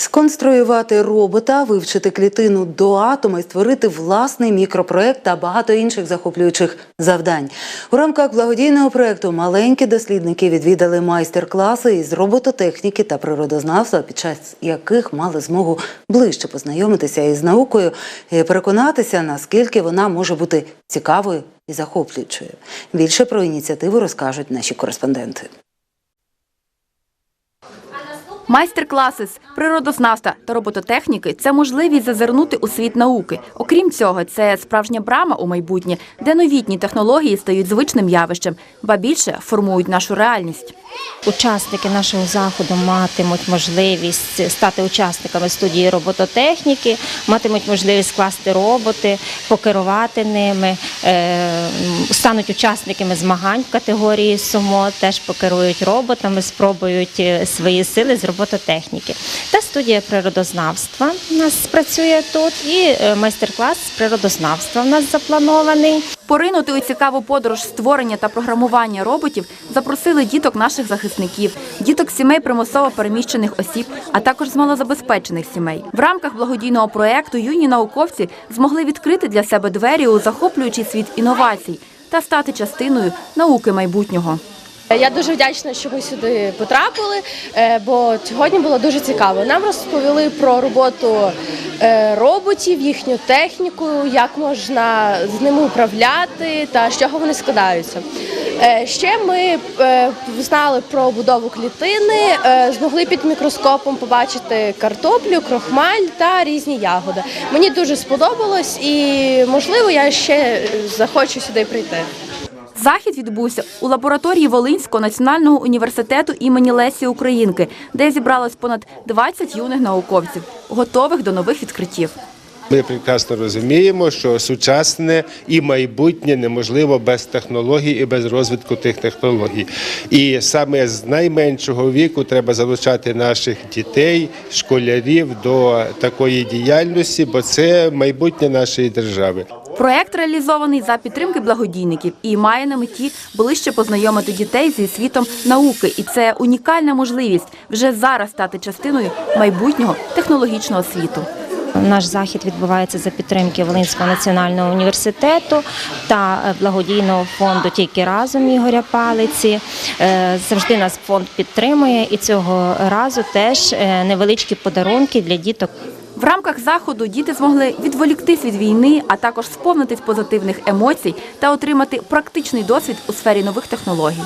Сконструювати робота, вивчити клітину до атома і створити власний мікропроект та багато інших захоплюючих завдань. У рамках благодійного проекту маленькі дослідники відвідали майстер-класи із робототехніки та природознавства, під час яких мали змогу ближче познайомитися із наукою і переконатися, наскільки вона може бути цікавою і захоплюючою. Більше про ініціативу розкажуть наші кореспонденти. Майстер-класи з природознавства та робототехніки це можливість зазирнути у світ науки. Окрім цього, це справжня брама у майбутнє, де новітні технології стають звичним явищем, ба більше формують нашу реальність. Учасники нашого заходу матимуть можливість стати учасниками студії робототехніки, матимуть можливість скласти роботи, покерувати ними, стануть учасниками змагань в категорії сумо, теж покерують роботами, спробують е, свої сили з робототехніки. Та студія природознавства у нас працює тут, і е, майстер-клас з природознавства у нас запланований. Поринути у цікаву подорож створення та програмування роботів запросили діток наших захисників, діток сімей примусово переміщених осіб, а також з малозабезпечених сімей. В рамках благодійного проекту юні науковці змогли відкрити для себе двері у захоплюючий світ інновацій та стати частиною науки майбутнього. Я дуже вдячна, що ми сюди потрапили, е, бо сьогодні було дуже цікаво. Нам розповіли про роботу е, роботів, їхню техніку, як можна з ними управляти та з чого вони складаються. Е, Ще ми знали про будову клітини, змогли під мікроскопом побачити картоплю, крохмаль та різні ягоди. Мені дуже сподобалось і, можливо, я ще захочу сюди прийти. Захід відбувся у лабораторії Волинського національного університету імені Лесі Українки, де зібралось понад 20 юних науковців, готових до нових відкриттів. Ми прекрасно розуміємо, що сучасне і майбутнє неможливо без технологій і без розвитку тих технологій. І саме з найменшого віку треба залучати наших дітей, школярів до такої діяльності, бо це майбутнє нашої держави. Проект реалізований за підтримки благодійників і має на меті ближче познайомити дітей зі світом науки. І це унікальна можливість вже зараз стати частиною майбутнього технологічного світу. Наш захід відбувається за підтримки Волинського національного університету та е, благодійного фонду Тільки разом Ігоря Палиці. Е, Завжди нас фонд підтримує, і цього разу теж е, невеличкі подарунки для діток. В рамках заходу діти змогли відволіктись від війни, а також сповнитись позитивних емоцій та отримати практичний досвід у сфері нових технологій.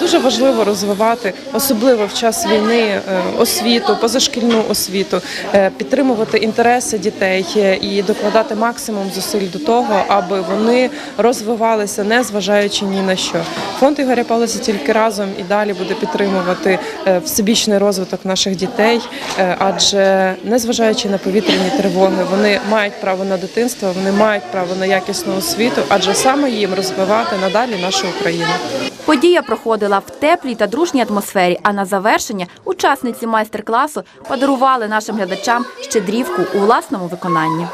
Дуже важливо розвивати, особливо в час війни, е, освіту, позашкільну освіту, е, підтримувати інтереси дітей е, і докладати максимум зусиль до того, аби вони розвивалися, не зважаючи ні на що. Фонд Ігоря Павловича тільки разом і далі буде підтримувати всебічний розвиток наших дітей, адже незважаючи на повітряні тривоги, вони мають право на дитинство, вони мають право на якісну освіту, адже саме їм розвивати надалі нашу Україну. Подія проходила в теплій та дружній атмосфері. А на завершення учасниці майстер-класу подарували нашим глядачам щедрівку у власному виконанні.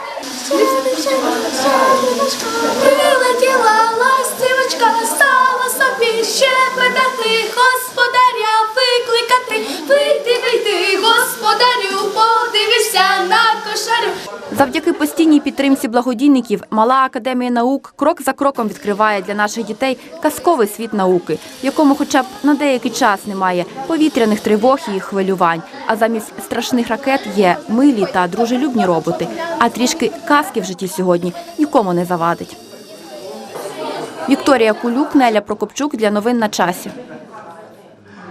Прилетіла ластівочка, стала собі щебетати, господаря постійній підтримці благодійників Мала академія наук крок за кроком відкриває для наших дітей казковий світ науки, в якому, хоча б на деякий час немає повітряних тривог і хвилювань. А замість страшних ракет є милі та дружелюбні роботи. А трішки казки в житті сьогодні нікому не завадить. Вікторія Кулюк, Неля Прокопчук для новин на часі.